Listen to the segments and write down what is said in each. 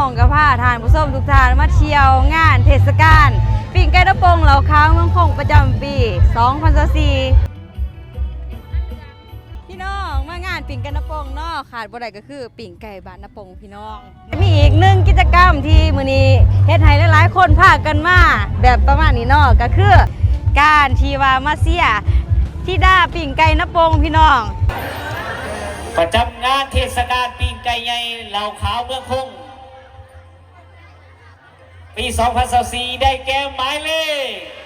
องกับผ้าทานผู้ชมทุกท่านมาเที่ยวงานเทศกาลปิ่งไก่ตะปงเหล่าค้างเมืองคงประจำปี 2024พี่น้องมางานปิ่งไก่ตะปงเนาะขาดบ่ได้ก็คือปิ่งไก่บ้านตะปงพี่น้อง มีอีกหนึ่งกิจกรรมที่มื้อนี้เฮ็ดให้หลายๆ คนพากันมาแบบประมาณนี้เนาะก็คือ การที่ว่ามาเสียที่ด้าปิ่งไก่นะปงพี่น้องประจำงานเทศกาลปีงไก่ใหญ่เหล่าขาวเมืองคง ปี 2024ได้แก่หมายเลข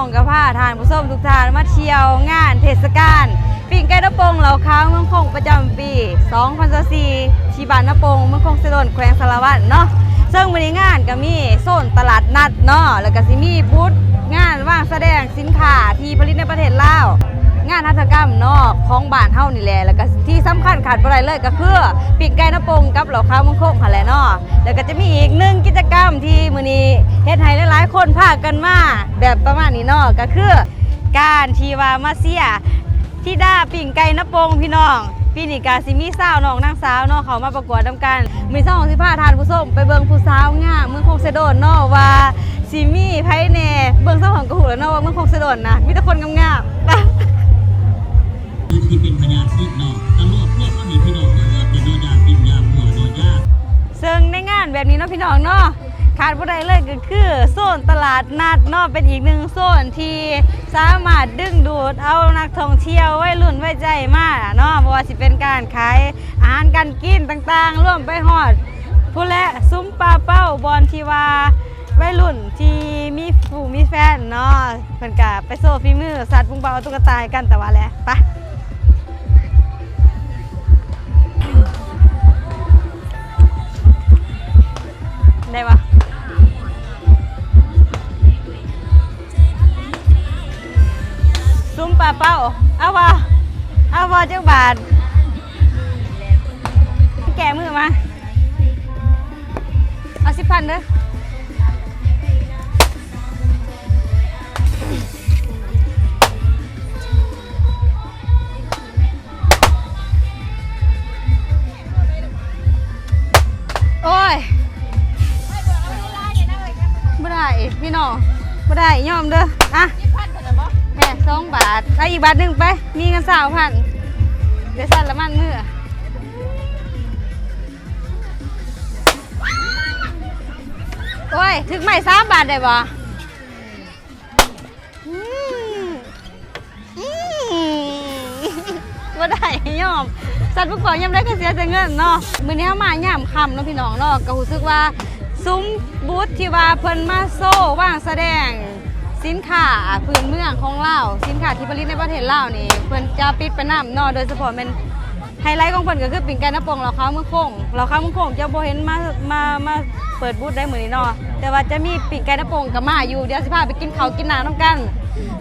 อนี้สะหองกับผ้าทานผู้ชมทุกทานมาเที่ยวงานเทศกาลปิ่งไก่นะปงเหล่าค้าเมืองคงประจำปี2024ที่บ้านนะปงเมืองคงสะดนแขวงสารวัตรเนาะซึ่งมื้อนี้งานก็มีโซนตลาดนัดเนาะแล้วก็สิมีบูธงานว่างแสดงสินค้าที่ผลิตในประเทศลาวงานหัตถกรรมเนาะของบ้านเฮานี่แหละแล้วก็ที่สำคัญขาดบ่ได้เลยก็คือปีกไก่นปงกับเหล่าข้าวมังคกหั่นแหละเนาะแล้วก็จะมีอีกหนึ่งกิจกรรมที่มื้อนี้ เฮ็ดให้หลายๆ คนพากันมาแบบประมาณนี้เนาะก็คือ การที่ว่ามาเสียที่ด้าปิ่งไก่นปงพี่น้องปีนี้ก็สิมีสาวน้องนางสาวเนาะเขามาประกวดนํกันมีสองสิพาทานผู้ชมไปเบิ่งผู้สาวงามเมืองคงเสะโดนเนาะว่าสิมีไผแหน่เบิ่งสาวของกระหูแล้วเนาะว่าเมืองคงเสะโดนนะมีแต่คนงามๆไปที่เป็นพญาทิพย์เนาะตลอดพวกก็มีพี่น้องเออเป็นโนยาปิญญาหัวโนยาซึ่งในงานแบบนี้เนาะพี่น้องเนาะ ขาดบ่ได้เลยก็คือโซนตลาดนัดเนาะเป็นอีกหนึ่งโซนที่สามารถดึงดูดเอานักท่องเที่ยวไว้รุ่นไว้ใจมากเนาะบ่ว่าสิเป็นการขายอาหารการกินต่างๆร่วมไปฮอดผู้และซุ้มปลาเป้าบอลทีว่าวัยรุ่นที่มีผู้มีแฟนเนาะเพิ่นก็ไปโซ่ฝีมือสัตว์ปุงเบาตุ๊กตากันแต่ว่าแหละไป อเจ้าบาท แกมือมา เอาสิบพันเด้อโอ้ยไม่ได้พี่น้องไม่ได้ยอมเด้ออะแม่สองบาทเอาอีกบาทหนึ่งไป มีเงินสาวพัน ดี๋ยวสั่นละมันมือโอ้ย ถึงไม่สามบาทได้บ่อืมอืมบ่ได้ยอม สัตว์ผู้ก่อยยำได้ก็เสียแต่เงินเนาะมื้อนี้เฮามาย่ามค่ำเนาะพี่น้องเนาะก็รู้สึกว่า ซุ้มบูธที่ว่าเพิ่นมาโซ่ว่างแสดง สินค้าพื้นเมืองของลาวสินค้าที่ผลิตในประเทศลาวนี่เพิ่นจะปิดไปน้ำนอโดยเฉพาะเป็นไฮไลท์ของเพิ่นก็คือปิ่งไก่น้ำปงเราข้าวเมือโค้งเราข้าวเมือโค้งจะบ่เห็นมามามาเปิดบูธได้เหมือนี้เนาะแต่ว่าจะมีปิ่งไก่น้ำปงกับมาอยู่เดี๋ยวสิพาไปกินข้าวกินน้ำนํกัน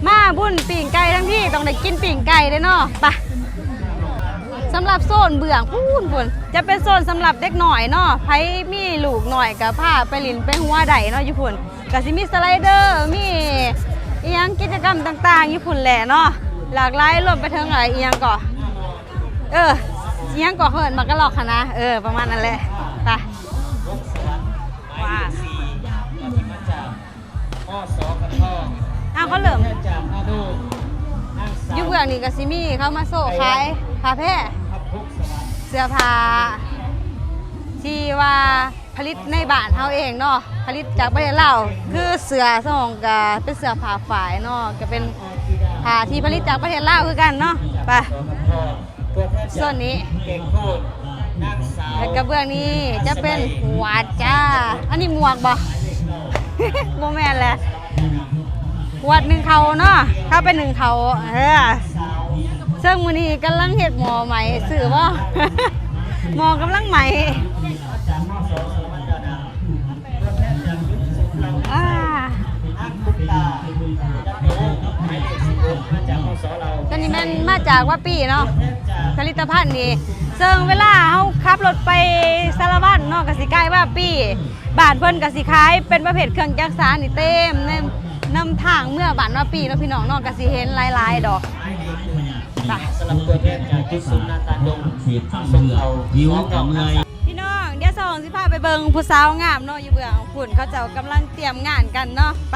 มาบุญปิ่งไก่ทั้งที่ต้องได้กินปิ่งไก่เด้อเนาะไป สำหรับโซนเบื้องพูนพุ่นจะเป็นโซนสำหรับเด็กหน่อยเนาะไผมีลูกหน่อยกับผ้าไปลินไปหัวใดเนาะอยู่พุ่นก็สิมีสไลเดอร์มีอีหยังกิจกรรมต่างๆอยู่พุ่นแหละเนาะหลากหลายรวมไปถึงอะไรอีหยังก่อเอออีหยังก่อเฮินมากระหลอกค่ะนะเออประมาณนั้นแหละไปว่าสี่ที่มาจากพ่อสอกันทองอ้าวเขาเริ่มจากอาดูนางสาอยู่วเบื้องนี่ก็สิมีเข้ามาโซ่ขาย ผ้าแพร่เสื้อผ้าที่ว่าผลิตในบ้านเฮาเองเนาะผลิตจากประเทศลาวคือเสือสองก็เป็นเสือผ้าฝ่ายเนาะก็เป็นผ้าที่ผลิตจากประเทศลาวคือกันเนาะไปส่วนนี้เก่งพูดนางสาวแล้วกระเบื้องนี้จะเป็นหวาดจ้า อันนี้หมวกบ่โมแมนแหละหวัดหนึ่งเขาเนาะถ้าเป็นหนึ่งเขาเออ เซิงอมือนี้กำลังเห็ดหมอใหม่สื่อว่าหมอกำลังใหม่อ่าตอนนี้ม่นมาจากว่าปีเนาะผลิตภัณฑ์นี่เซิงเวลาเขาขับรถไปสารวัตรเนาะกสิกายว่าปีบาทเพิ่นกสิคายเป็นประเภทเครื่องจักสารนี่เต็มนำทางเมื่อบานว่าปีแล้วพี่น้องเนาะกสิเห็นหลายๆดอก ไปสำหรับตัวแทนจากที่สุนาตาดงเสียข้ามเสือหิวกับเงยพี่น้องเดี๋ยวสองสิพาไปเบิงผู้สาวงามเนาะอยู่เบื้องฝุ่นเขาเจ้ากำลังเตรียมงานกันเนาะไป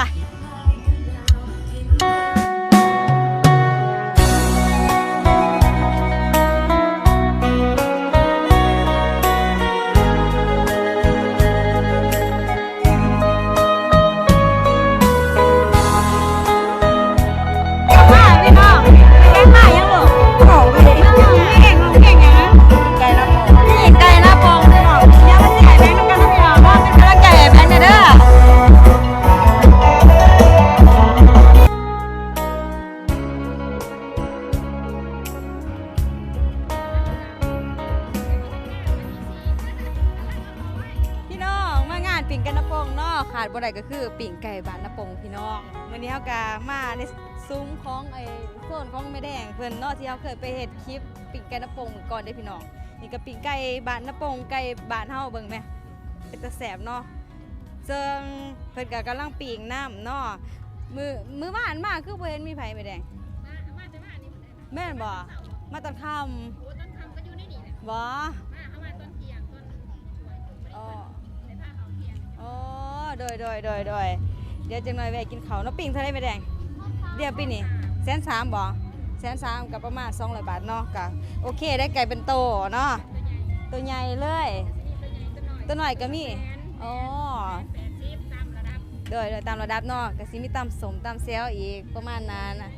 คือปิ่งไก่บ้านนปงพี่น้องวันนี้เฮาก็มาในซุ้มของไอ้โซนของแม่แดงเพิ่นเนาะที่เฮาเคยไปเฮ็ดคลิปปิ่งไก่นปงมื้อก่อนเด้อพี่น้องนี่ก็ปิ่งไก่บ้านนปงไก่บ้านเฮาเบิ่งแหมเป็นตาแสบเนาะซึ่งเพิ่นก็กำลังปิ่งน้ำเนาะมือมือบ้านมาคือบ่เห็นมีไผแม่แดงแม่นบ่มาตอนค่ำบ่อ๋ออ๋อ โดยโดยโดยโดยเดี๋ยวจังหน่อยแวะกินข้าวเน้ำปิ้งเท่าไรไม่แดง เดี๋ยวปีนี่แสนสามบ่แสนสามกับประมาณสองร้อยบาทเนาะกะโอเคได้ไก่เป็นโตเนาะตัวใหญ่เลย ตัวหน่อยก็มีอ๋อโดยโดยตามระดับเนาะก็สิมีตามสมตามเซลอีกประมาณนั้นนะ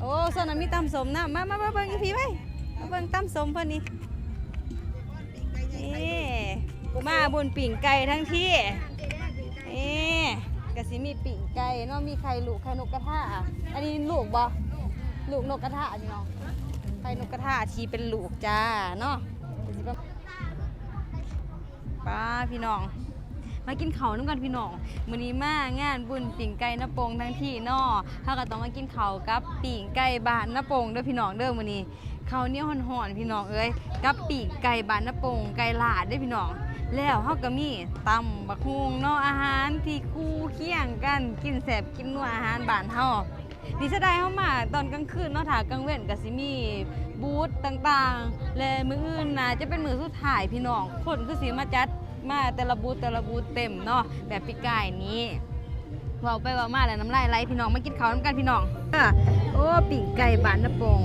โอ้ส่วนนั้นมีตามสมนะมามามาเบิ่งอีพีไหมมาเบิ่งตามสมเพิ่นนี่นี่มาบนปิ่งไก่ทั้งที่นี่ กะสิมีปิ่งไก่เนาะมีไข่ลูกไข่นกกระทาอันนี้ลูกบ่ลูกนกกระทาพี่น้องไข่นกกระทาชีเป็นลูกจ้าเนาะป้าพี่น้อง มากินเขาน้ำกันพี่น้องมื้อนี้มางานบุญปิ่งไก่น้าโปงทั้งที่เนาะเฮาก็ต้องมากินเขากับปิ่งไก่บ้านน้าโปงเด้อพี่น้องเด้อมื้อนี้เขาเนียห่อนๆพี่น้องเอ้ยกับปิ่งไก่บ้านน้าโปงไก่ลาดเด้อพี่น้อง แล้วเฮาก็มีตำบักฮุงเนาะอาหารที่คู่เคียงกันกินแซ่บกินนัวอาหารบ้านเฮาดีซะได้เฮามาตอนกลางคืนเนาะถ้ากลางเว้นก็สิมีบูธต่างๆ และมื้ออื่นน่ะจะเป็นมื้อสุดท้ายพี่น้องคนคือสิมาจัดมาแต่ละบูธแต่ละบูธเต็มเนาะแบบปีกายนี้เว่าไปเว่ามาแล้วน้ำลายไหลพี่น้องมากินข้าวน้ำกันพี่น้องโอ้ปิ่งไก่บานนะปง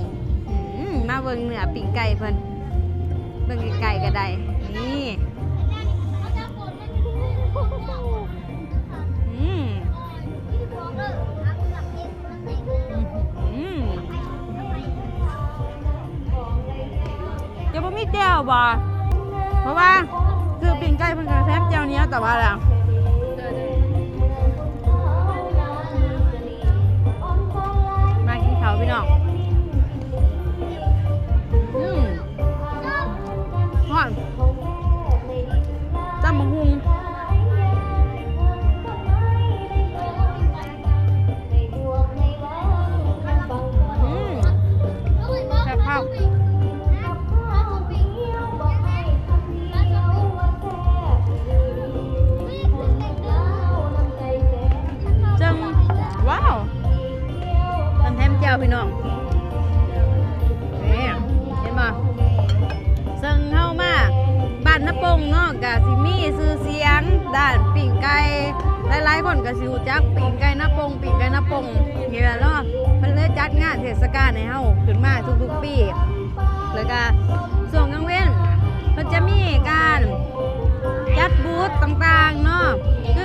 มมาเบิ่งเนื้อปิ่งไก่เพิ่นเบิ่งไก่ก็ได้นี่ จะบ่มีแจ่วบ่เพราะว่าคือปิ้งไก่เพิ่นก็แซ่บเจียวเนี้ยแต่ว่าแล้วมากินข้าวพี่น้อง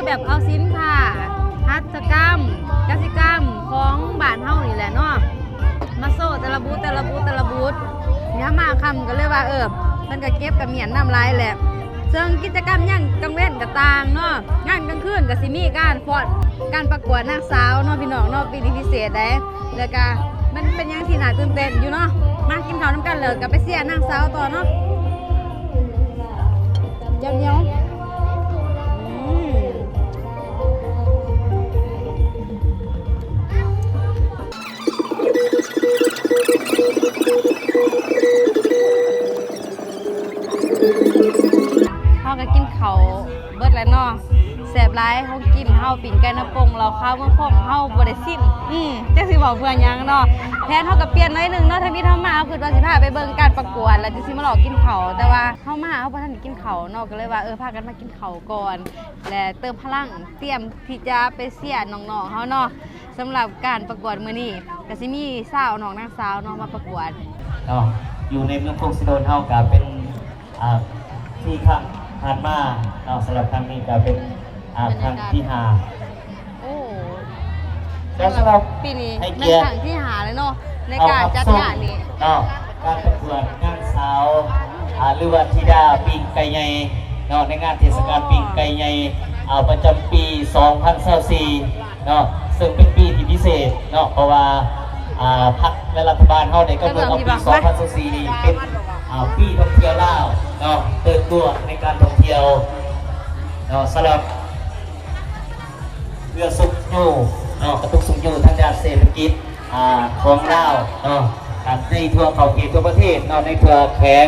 แบบเอาสินค้าหัตถกรรมกสิกรรมของบ้านเฮานี่แหละเนาะมาโซ่แต่ละบูธแต่ละบูธแต่ละบูธเนี่ยมาคำก็เลยว่าเออมันก็เก็บกับเมียนน้ำลายแหละซึ่งกิจกรรมย่างกลางเว้นกับต่างเนาะงานกลางคืนกับสิมีการฟอดการประกวดนางสาวเนาะพี่น้องเนาะปีนี้พิเศษได้แล้วก็มันเป็นย่างที่หนาตื่นเต้นอยู่เนาะมากินข้าวน้ำกันเลยกับไปเสียนางสาวต่อเนาะเดี๋ยวเดี๋ยว ข้าก็กินเขาเบิดแล้วเนาะแสบร้ายเขากินเข้าปิ่นไก่น้ำปงเราข้าวมะพร้าวเข้าบริสิมอืมเจ๊สิบอกเพื่อนยังเนาะแทนเขาก็เปลี่ยนน้อยหนึ่งเนาะทำนี้ทำมาเอาคือตอนสิพาไปเบิ่งการประกวดแล้วจะสิมาหลอกกินเขาแต่ว่าเข้ามาเขาพอท่านกินเขาเนาะก็เลยว่าเออพากันมากินเขาก่อน และเติมพลังเตรียมที่จะไปเสียน้องๆเขาเนาะ สำหรับการประกวดมื้อนี้ก็สิมีสาวน้องนางสาวเนาะมาประกวดเนาะอยู่ในเมืองโคกสิโดนเท่ากับเป็นอ่าที่ครั้งผ่านมาเนาะสำหรับครั้งนี้ก็เป็นอ่าครั้งที่ห้า โอ้แล้วสำหรับปีนี้ให้ในเกียรติ ครั้งที่หาเลยเนาะในการจัดงานนี้เนาะการประกวดงานสาวอ่าหรือว่าธิดาปิงไก่ใหญ่เนาะในงานเทศกาลปิงไก่ใหญ่อ่าประจำปี 2024เนาะ ซึ่งเป็นปีที่พิเศษเนาะเพราะว่าอ่าพรรคและรัฐบาลเฮาได้กำหนดเอาปี2024นี้เป็นอ่าปีท่องเที่ยวลาวเนาะเปิดตัวในการท่องเที่ยวเนาะสำหรับเพื่อสุขอยู่เนาะกระตุกสุขอยู่ทางด้านเศรษฐกิจอ่าของเราวเนาะครับในทั่วเขาเขตทั่วประเทศเนาะในทั่วแข็ง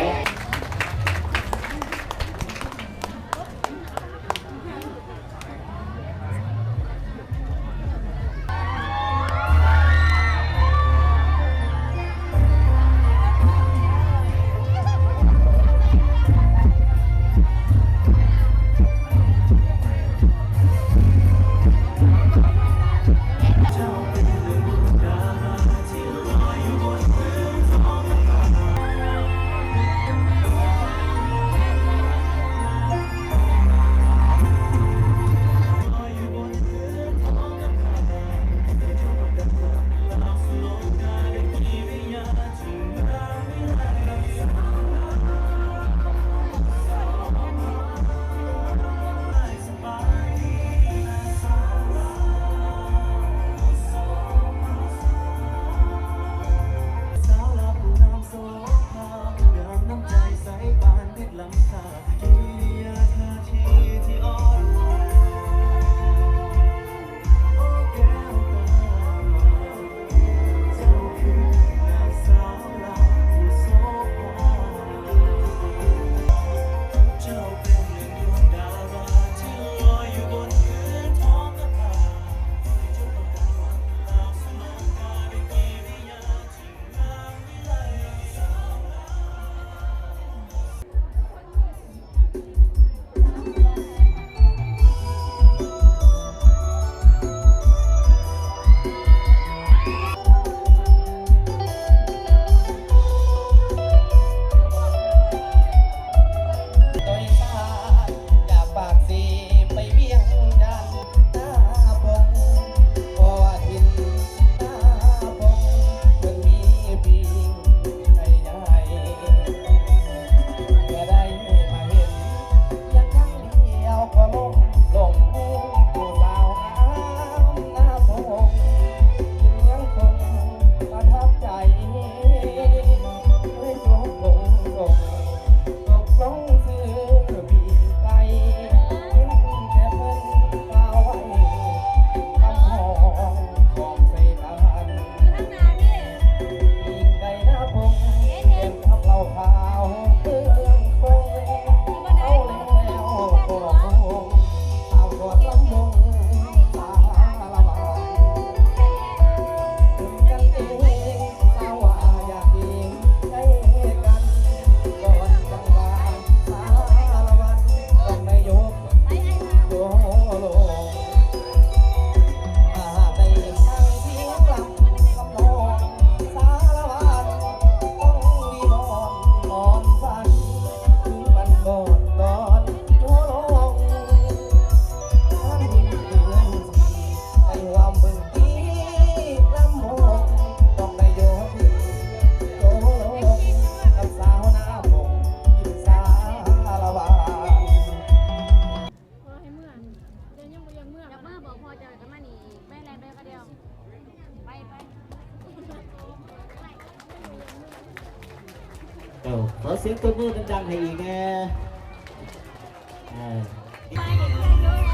ออขอเสียงตัวมือดังๆให้อีกน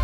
ะ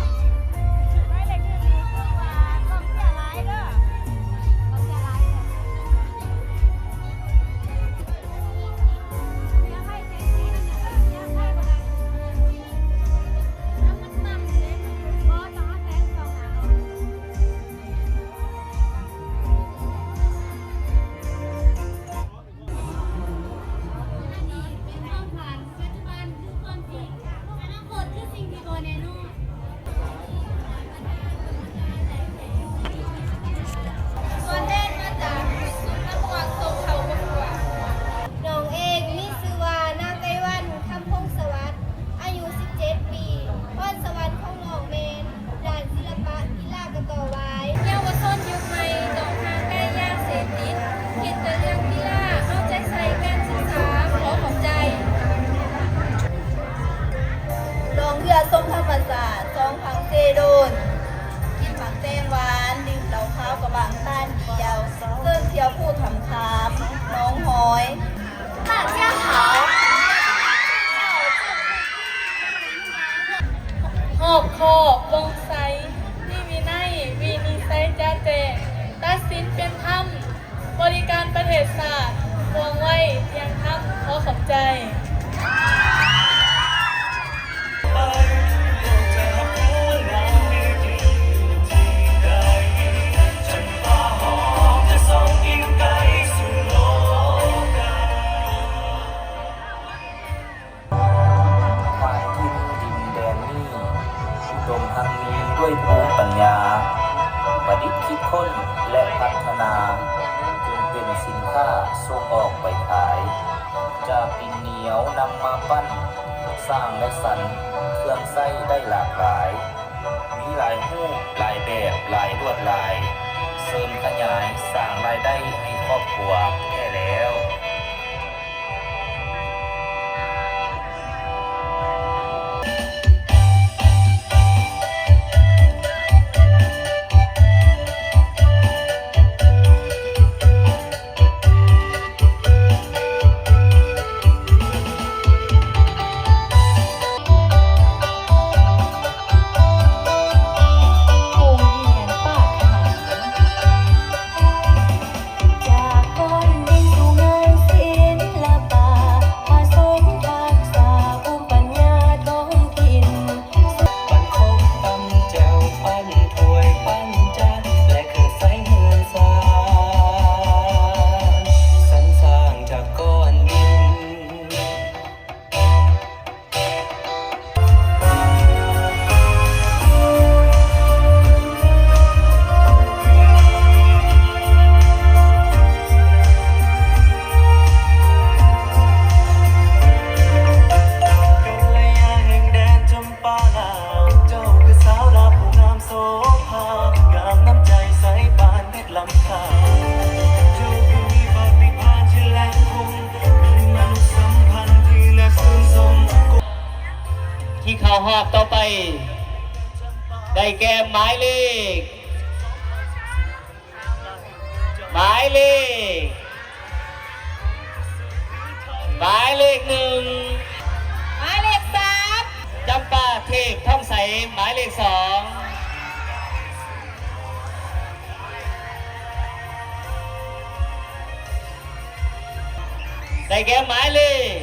ได้แก่หมายเลข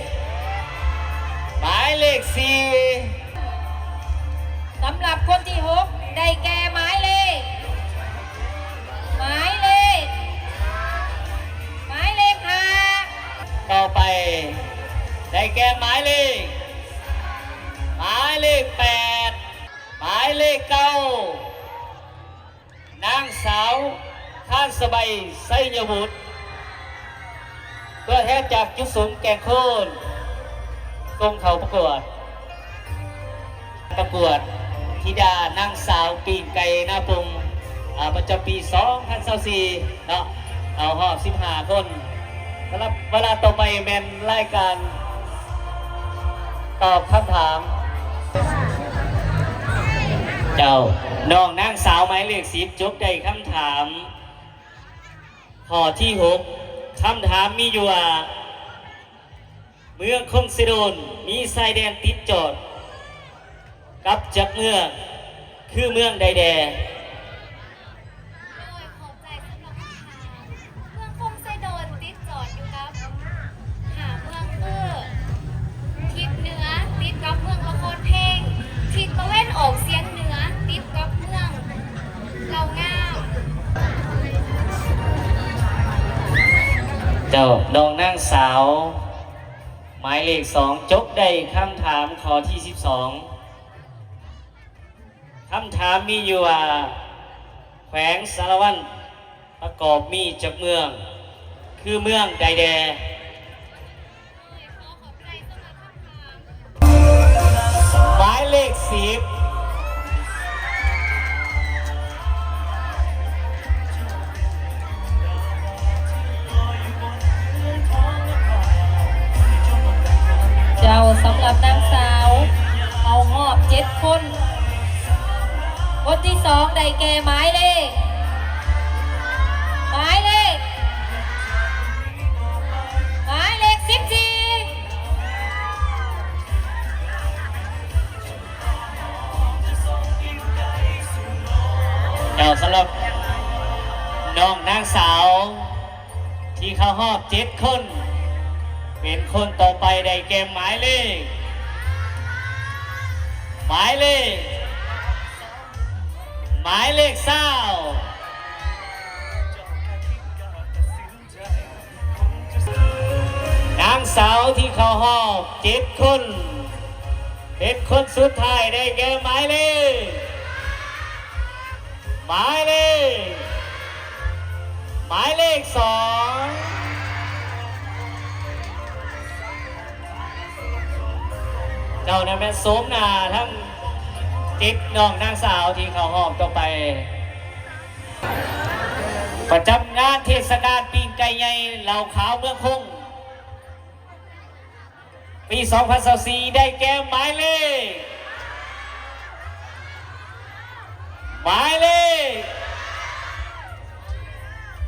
หมายเลขสี่สำหรับคนที่หกได้แก่หมายเลขหมายเลขหมายเลขห้าต่อไป ได้แก่หมายเลขหมายเลขแปดหมายเลขเก้านางสาวท่านสบายไสยบุตรตัว แทนจากจุดสูงแกงโคนตรงเขาประกวด ประกวดธิดานางสาวปีนไก่หน้าปุงอ่าประจำปี 2024เนาะเอาหอบ15 คนสำหรับเวลาต่อไปแมนรายการ ตอบคำถาม เจ้าน้องนางสาวหมายเลขสิบจบได้คำถาม ข้อที่หก คำถามมีอยู่ว่า เมืองคงสิโดนมีชายแดนติดจอด กับจากเมืองคือเมืองใดแดโดยขอบใจสำหรับคำถามเมืองคงไซโดนติดจอดอยู่กับหาเมืองคือทิศเหนือติดกับเมืองละครเพลงทิศตะเวนออกเสียงเหนือติดกับเมืองเราง่า เจ้าน้องนางสาว หมายเลขสองจบได้คำถามข้อที่สิบสองคำถามมีอยู่ว่า แขวงสารวันประกอบมีจากเมือง คือเมืองใดแดหมายเลขสิบ เจ้าสำหรับนางสาว เอาหอบเจ็ดคนคนที่สองได้แก่หมายเลขหมายเลขหมายเลขสิบสี่เจ้าสำหรับน้องนางสาว ที่เข้าหอบเจ็ดคน เป็นคนต่อไปได้แก่หมายเลข หมายเลข หมายเลขเศร้านางสาวที่เขาหอบเจ็ดคนเป็นคนสุดท้ายได้แก่หมายเลขหมายเลขหมายเลขสอง เจ้าเนี่ยแม่นสมนาทั้งติ๊กน้องนางสาวที่เขาหอบต่อไป ประจำงานเทศกาลปีนไก่ใหญ่เหล่าขาวเมืองคง ปี 2024 ได้แก่หมายเลขหมายเลข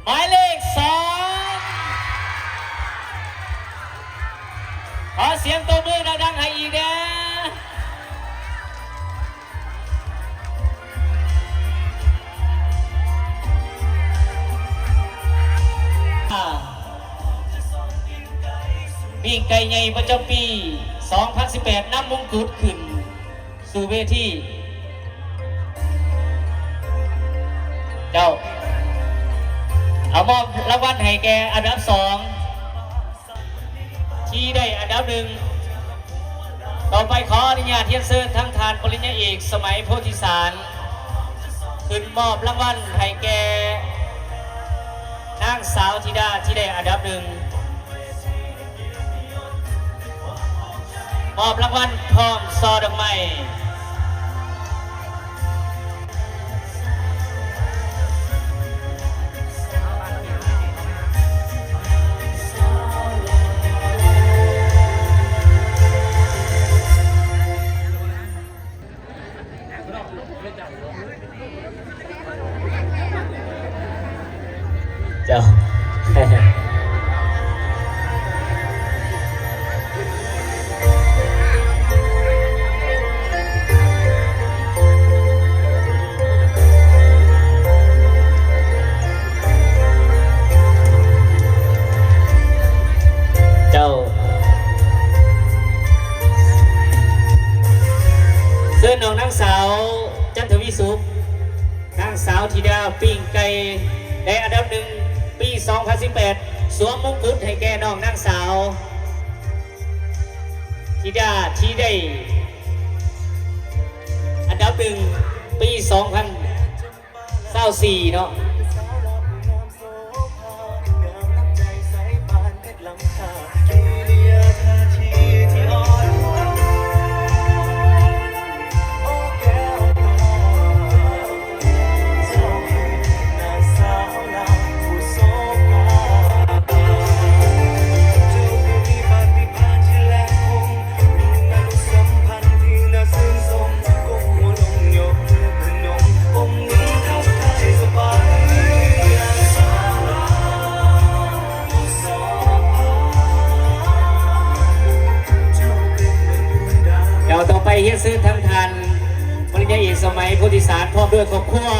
หมายเลขสอง ขอเสียงตัวมือดังๆให้อีกนะอ่าปีงไก่ใหญ่ประจำปี 2018นำมงกุฎขึ้น สู่เวทีเจ้า เอามอบรางวัลให้แกอันดับสอง ที่ได้อันดับหนึ่ง ต่อไปขออนุญาตเทียนเชิญทั้งทานปริญญาเอกสมัยโพธิสาร ขึ้นมอบรางวัลให้แก่นางสาวธิดาที่ได้อันดับหนึ่งมอบรางวัลพร้อมซอดอกไม้ เสีเนาะ สมัยพุทธิสารพร้อมด้วยครอบครัว